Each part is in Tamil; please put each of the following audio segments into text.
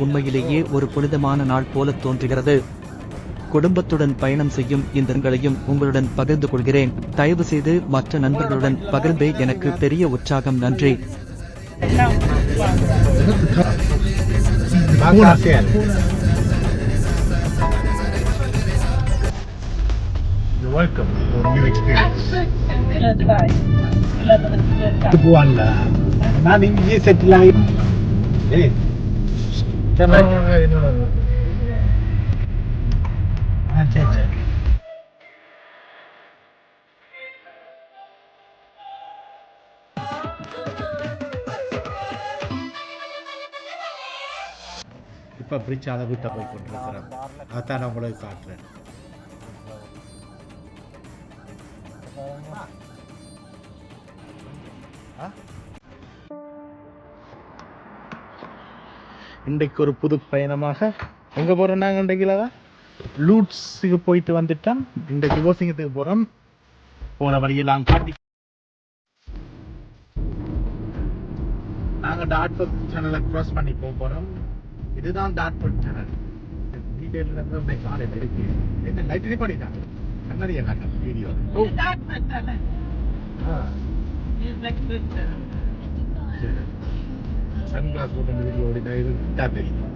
உண்மையிலேயே ஒரு புனிதமான நாள் போல தோன்றுகிறது குடும்பத்துடன் பயணம் செய்யும் இந்த எண்களையும் உங்களுடன் பகிர்ந்து கொள்கிறேன் தயவு செய்து மற்ற நண்பர்களுடன் பகிர்ந்தே எனக்கு பெரிய உற்சாகம் நன்றி welcome for a new experience. போவான்ல நான் இங்கேயே செட்டில் ஆகி ஏய் ஆ சரி. சரி இப்போ பிரிட்ஜ் அளவிட்ட போய் கொண்டிருக்கிறோம். அதான் நான் உங்களுக்கு காட்டுறேன். இன்றைக்கு ஒரு புது பயணமாக. எங்கே போகிறோம் நாங்கள் இன்றைக்குல லூட்ஸுக்கு போயிட்டு வந்துட்டோம். இன்றைக்கு கோசிங்கத்துக்கு போகிறோம் போன வழியெல்லாம் காட்டி நாங்கள் டாட்பட் சேனலை க்ராஸ் பண்ணி போக போகிறோம் இதுதான் டாட்பட் சேனல் டீட்டெயில் இருந்து காலையில் இருக்கு. என்ன லைட் ரெடி பண்ணிட்டாங்க கண்ணாடியை வீடியோ சன்கிளாஸ் போட்டு வீடியோ ஓடிட்டா இது தெரியும்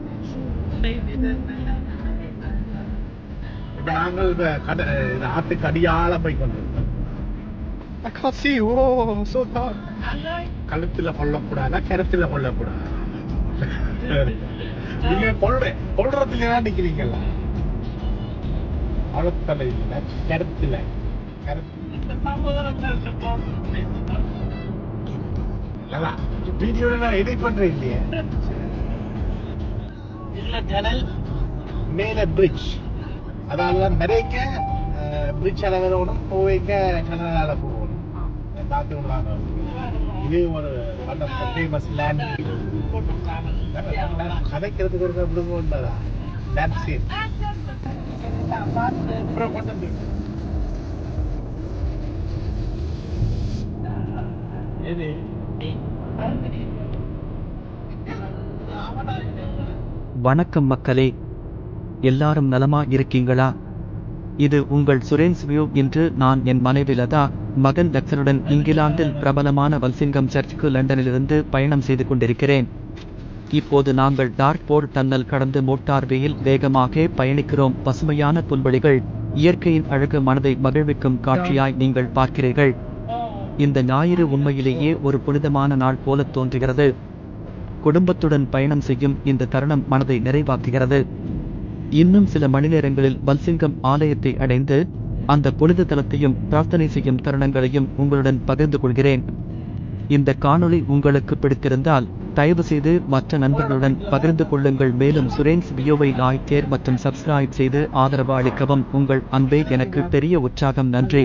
நாங்கள் இப்ப கட- ஆட்டுக்கு அடியால போய் கொண்டிருக்கோம் I can't see. So dark. கழுத்துல கொல்லக்கூடாதா கிணத்துல கொல்லக்கூடாது நீங்க கொல்ற கொல்றதுல தான் நிக்கிறீங்களா அழுத்தலை இல்ல கிணத்துல வீடியோ நான் எடிட் பண்றேன் இல்லையே. மேல பிரிட்ஜ் அதாவது நிறைய பிரிட்ஜ் அளவிடணும் போவைக்க கனடால போகணும். பார்த்து விடலாம் இது ஒரு ஃபேமஸ் லேண்ட் கதைக்கிறதுக்கு ஒரு விடுங்க உண்டதா? லேண்ட் சீன் அப்புறம் கொண்டு வந்து எது? வணக்கம் மக்களே. எல்லாரும் நலமா இருக்கீங்களா? இது உங்கள் சுரேன்ஸ் வியூ இன்று நான் என் மனைவி லதா மகன் லக்ஸனுடன் இங்கிலாந்தில் பிரபலமான வல்சிங்கம் சர்ச்சுக்கு லண்டனிலிருந்து பயணம் செய்து கொண்டிருக்கிறேன். இப்போது நாங்கள் டார்க் போர்ட் டன்னல் கடந்து மோட்டார்வேயில் வேகமாக பயணிக்கிறோம். பசுமையான புல்வெளிகள் இயற்கையின் அழகு மனதை மகிழ்விக்கும் காட்சியாய் நீங்கள் பார்க்கிறீர்கள். இந்த ஞாயிறு உண்மையிலேயே ஒரு புனிதமான நாள் போல தோன்றுகிறது. குடும்பத்துடன் பயணம் செய்யும் இந்த தருணம் மனதை நிறைவாக்குகிறது. இன்னும் சில மணி நேரங்களில் பல்சிங்கம் ஆலயத்தை அடைந்து அந்த புனித தலத்தையும் பிரார்த்தனை செய்யும் தருணங்களையும் உங்களுடன் பகிர்ந்து கொள்கிறேன். இந்த காணொளி உங்களுக்கு பிடித்திருந்தால் தயவு செய்து மற்ற நண்பர்களுடன் பகிர்ந்து கொள்ளுங்கள். மேலும் சுரேன்ஸ் வியோவை லாய்க் கேர் மற்றும் சப்ஸ்கிரைப் செய்து ஆதரவு அளிக்கவும் உங்கள் அன்பே எனக்கு பெரிய உற்சாகம். நன்றி.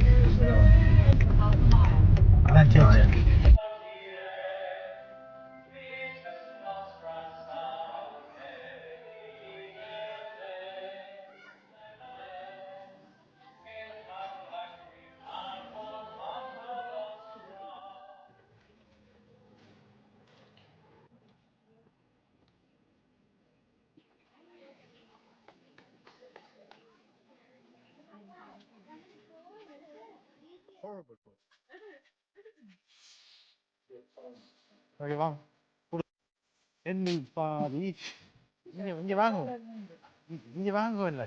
horrible ஓகே வாங்க என்ன பாதி இங்க இங்க வாங்க இ- இங்க வாங்க இல்ல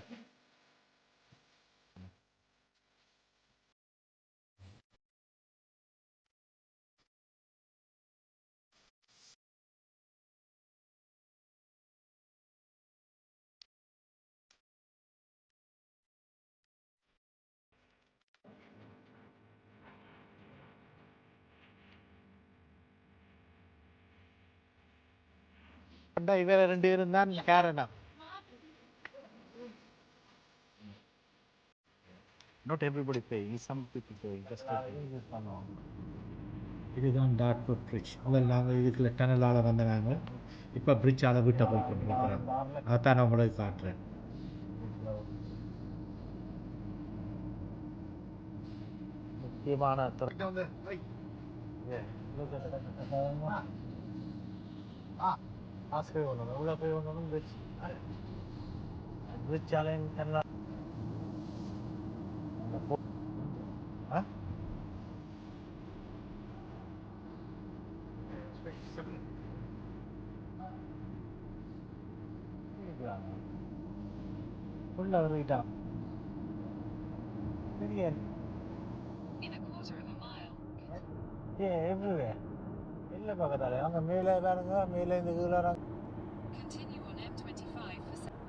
வந்தா இவர ரெண்டு பேரும் தான் காரணம். Not everybody pay some people pay just பண்ணுவாங்க இதுதான் டாட்பூர் பிரிட்ஜ் முதல்ல நாங்கள் இதுக்குள்ள டனலால் வந்த நாங்கள் இப்போ பிரிட்ஜால் விட்ட போய் கொண்டிருக்கிறோம். அதான் நான் உங்களுக்கு காட்டுறேன். முக்கியமான असं काही होणार नाही उद्या काही होणार नाही उद्याची अरे उद्याची आले आणि त्यांना हा? कोण लागलं इटा कधी आहे In a quarter of a mile, ते एव्हरीवेअर ಮೇಲೆ ಭಾಗದಲ್ಲಿ ಹಂಗ ಮೇಲೆ ಬರಂಗ ಮೇಲಿಂದ ಇಲ್ಲರ Continue on M25 for Sale.